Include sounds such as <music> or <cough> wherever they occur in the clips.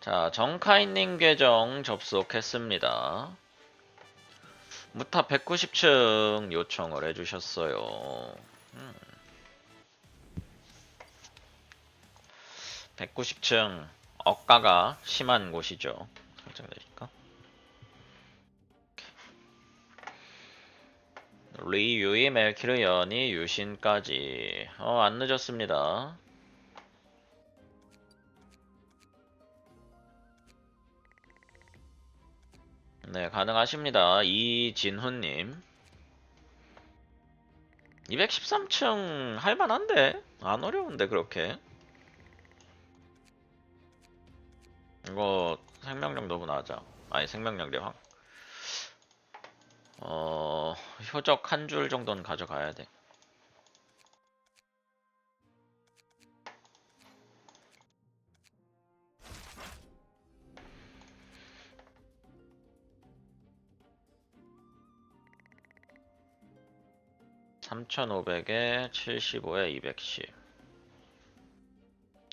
자, 정카이님 계정 접속했습니다. 무타 190층 요청을 해주셨어요. 음. 190층 억가가 심한 곳이죠. 설정되니까. 리유이 멜키르 연이 유신까지 어 안 늦었습니다. 네, 가능하십니다. 이진훈님. 213층 할만한데? 안 어려운데, 그렇게. 이거 생명력 너무 낮아. 아니, 생명력 대황. 어, 효적 한 줄 정도는 가져가야 돼. (3500에 75에 210)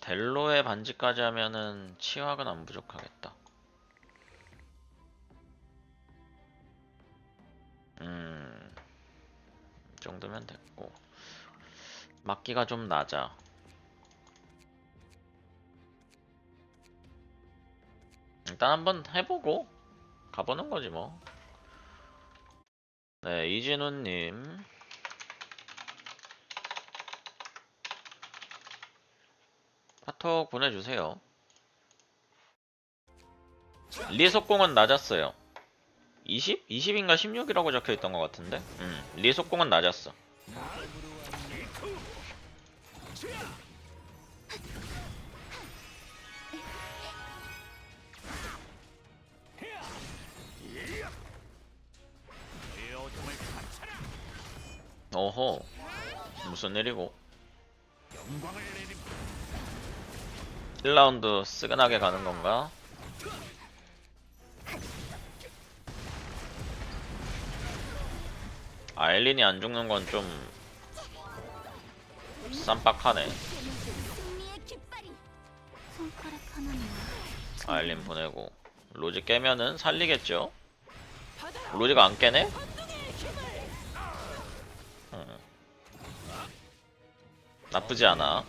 델로의 반지까지 하면은 치확은 안 부족하겠다 음, 이 정도면 됐고. 막기가 좀 낮아. 일단 한번 해보고 가보는 거지 뭐. 네, 이진우님. 카톡 보내주세요. 리속공은 낮았어요. 20? 20인가 16이라고 적혀 있던 것 같은데? 음, 리속공은 낮았어. 어허, 무슨 일이고? 1라운드 쓰근하게 가는 건가? 아일린이 안 죽는 건 좀 쌈박하네. 아일린 보내고 로지 깨면은 살리겠죠? 로지가 안 깨네? 음. 나쁘지 않아.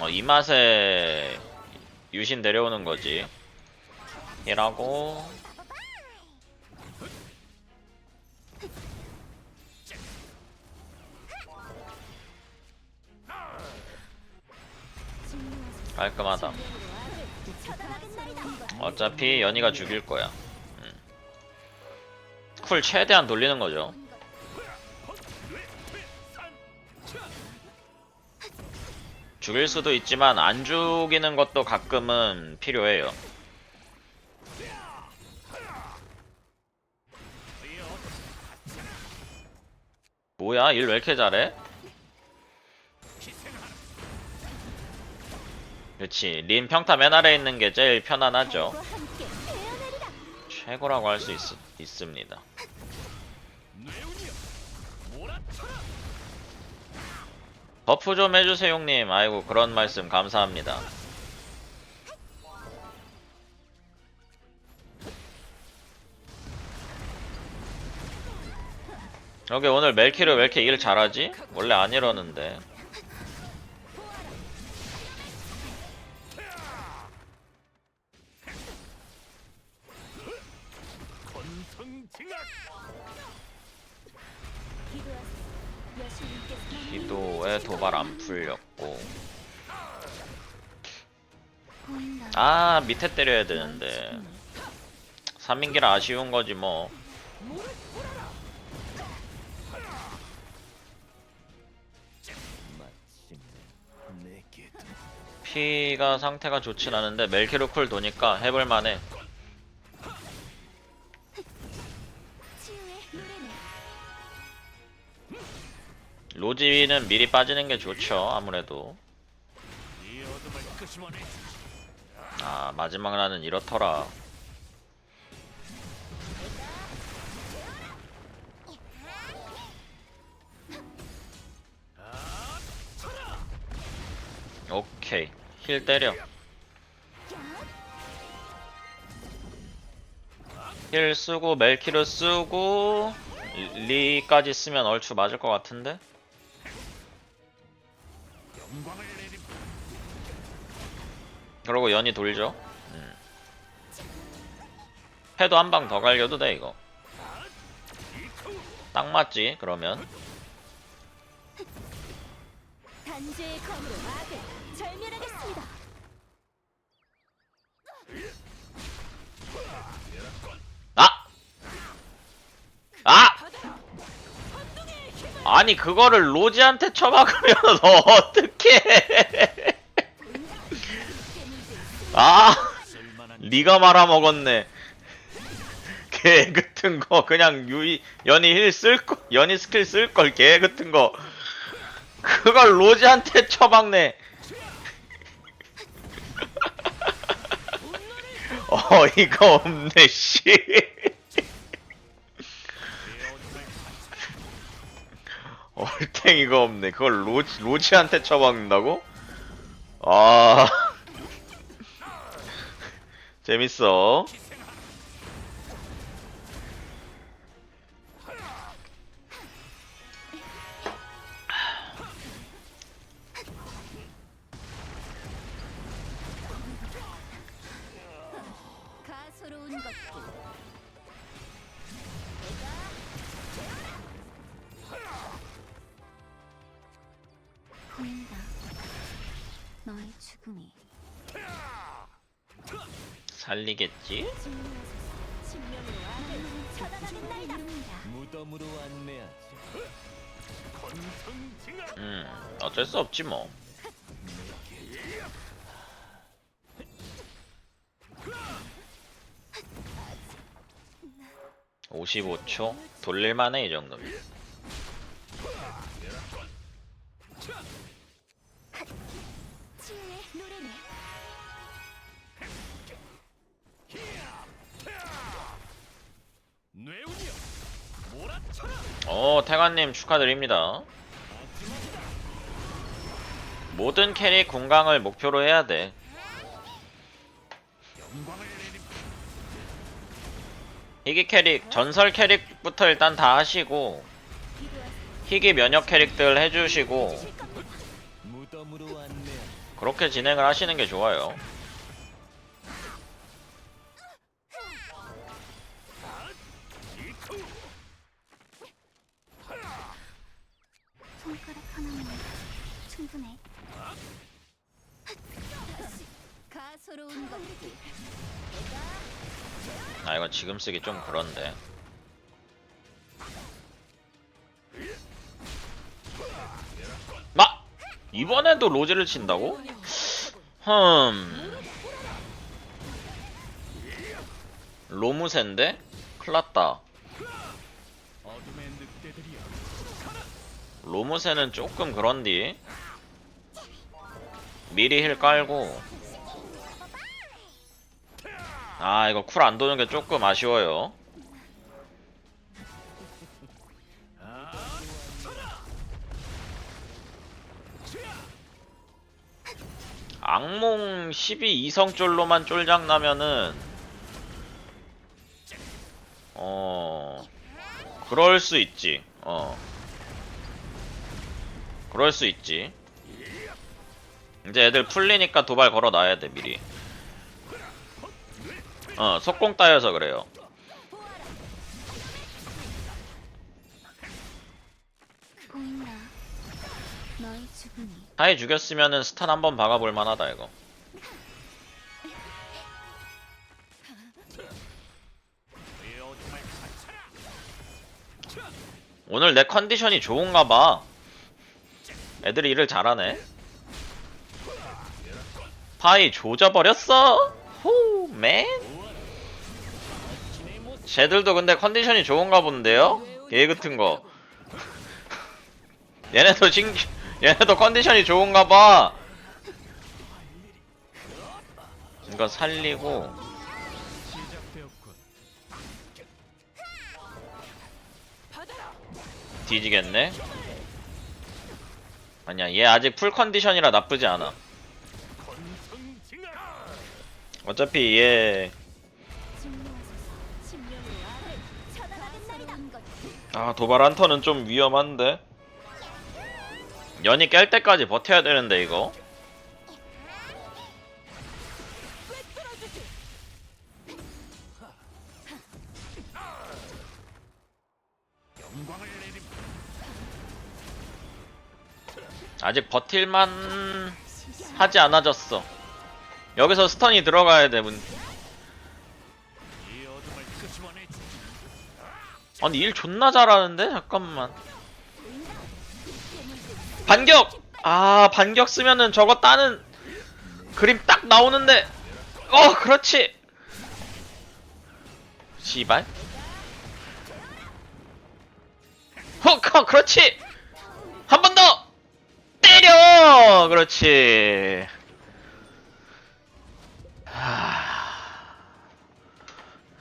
어, 이 맛에 유신 내려오는 거지. 이라고 깔끔하다. 어차피 연희가 죽일 거야. 음. 쿨 최대한 돌리는 거죠. 죽일 수도 있지만 안 죽이는 것도 가끔은 필요해요. 뭐야? 일 왜 이렇게 잘해? 그렇지. 린 평타 맨 아래 있는 게 제일 편안하죠. 최고라고 할 수 있습니다. 버프 좀 해주세요, 형님. 아이고, 그런 말씀 감사합니다. 여기 오늘 멜키를 왜 이렇게 일 잘하지? 원래 안 이러는데. 도발 안 풀렸고. 아, 밑에 때려야 되는데. 3인기라 아쉬운 거지 뭐. 피가 상태가 좋진 않은데 멜키르쿨 도니까 해볼만해. 로지위는 미리 빠지는 게 좋죠 아무래도. 아 마지막 라는 이렇더라. 오케이 힐 때려. 힐 쓰고 멜키를 쓰고 리까지 쓰면 얼추 맞을 것 같은데? 그러고 연이 돌죠 음. 해도 한 방 더 갈려도 돼 이거 딱 맞지 그러면 단죄의 검으로 악을 절멸하겠습니다. 아니 그거를 로지한테 쳐박으면 <laughs> 어떡해. 아 니가 말아먹었네. 개 같은 거. 그냥 유이 연이 힐 쓸거 연이 스킬 쓸 걸 개 같은 거. 그걸 로지한테 쳐박네. <laughs> 어이가 없네 씨 얼탱이가 없네. 그걸 로지, 로지한테 쳐박는다고? 아. <laughs> 재밌어 너의 죽음이 살리겠지? 무덤으로 안내하지. 음 어쩔 수 없지 뭐 55초 돌릴만해 이 정도면 태관님 축하드립니다 모든 캐릭 공강을 목표로 해야 돼 희귀 캐릭 전설 캐릭부터 일단 다 하시고 희귀 면역 캐릭들 해주시고. 그렇게 진행을 하시는 게 좋아요 충분해. 가소로운. 아 이건 지금 쓰기 좀 그런데 마! 이번에도 로즈를 친다고? 흠 로무센데? 클났다 로무센은 조금 그런디 미리 힐 깔고. 아 이거 쿨 안 도는 게 조금 아쉬워요. 악몽 12 이성쫄로만 쫄장 나면은 어 그럴 수 있지. 어. 그럴 수 있지 이제 애들 풀리니까 도발 걸어 놔야 돼 미리. 어 속공 따여서 그래요. 하이 죽였으면은 스탄 한 번 박아볼 만하다 이거. 오늘 내 컨디션이 좋은가 봐. 애들이 일을 잘하네 파이 조져버렸어 후맨. 쟤들도 근데 컨디션이 좋은가 본데요? 개 같은 거 <laughs> 얘네도 신 얘네도 컨디션이 좋은가 봐 이거 살리고. 뒤지겠네 아니야 얘 아직 풀 컨디션이라 나쁘지 않아 권성징아. 어차피 얘 아 도발 한턴은 좀 위험한데 연이 깰 때까지 버텨야 되는데 이거. 아직 버틸만 하지 않아졌어 여기서 스턴이 들어가야 돼 문... 아니 일 존나 잘하는데? 잠깐만. 반격! 아 반격 쓰면은 저거 따는 그림 딱 나오는데. 어 그렇지! 씨발. 헉 헉, 그렇지! 한 번 더! 때려! 그렇지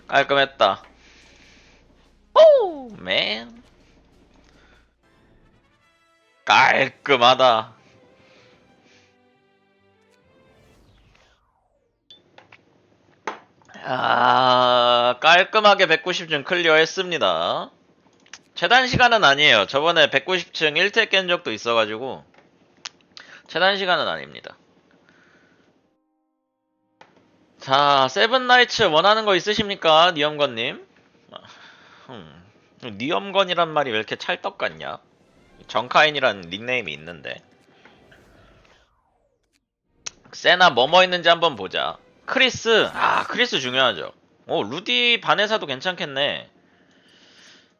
깔끔했다 오, 맨. 깔끔하다. 아, 깔끔하게 190층 클리어 했습니다. 최단 시간은 아니에요. 저번에 190층 1태 깬 적도 있어가지고 최단 시간은 아닙니다. 자, 세븐나이츠 원하는 거 있으십니까? 니엄건님? 음, 니엄건이란 말이 왜 이렇게 찰떡 같냐? 정카인이란 닉네임이 있는데. 세나 뭐뭐 있는지 한번 보자. 크리스. 아 크리스 중요하죠. 오 루디 바네사도 괜찮겠네.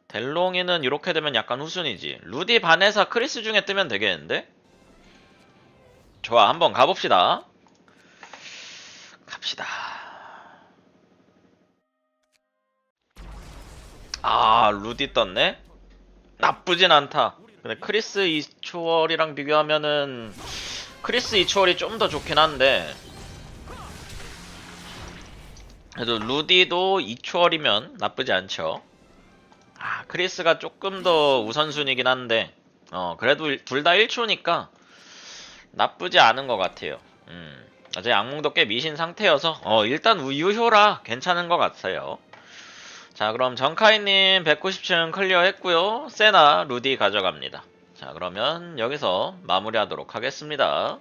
델롱이는 이렇게 되면 약간 후순이지. 루디 바네사 크리스 중에 뜨면 되겠는데? 좋아 한번 가봅시다 갑시다. 아 루디 떴네? 나쁘진 않다. 근데 크리스 이초월이랑 비교하면은 크리스 이초월이 좀 더 좋긴 한데. 그래도 루디도 이초월이면 나쁘지 않죠. 아 크리스가 조금 더 우선순위긴 한데. 어 그래도 둘 다 1초니까 나쁘지 않은 것 같아요. 음 어제 악몽도 꽤 미신 상태여서 어 일단 우유효라 괜찮은 것 같아요. 자 그럼 정카이님 190층 클리어 했고요. 세나 루디 가져갑니다. 자 그러면 여기서 마무리하도록 하겠습니다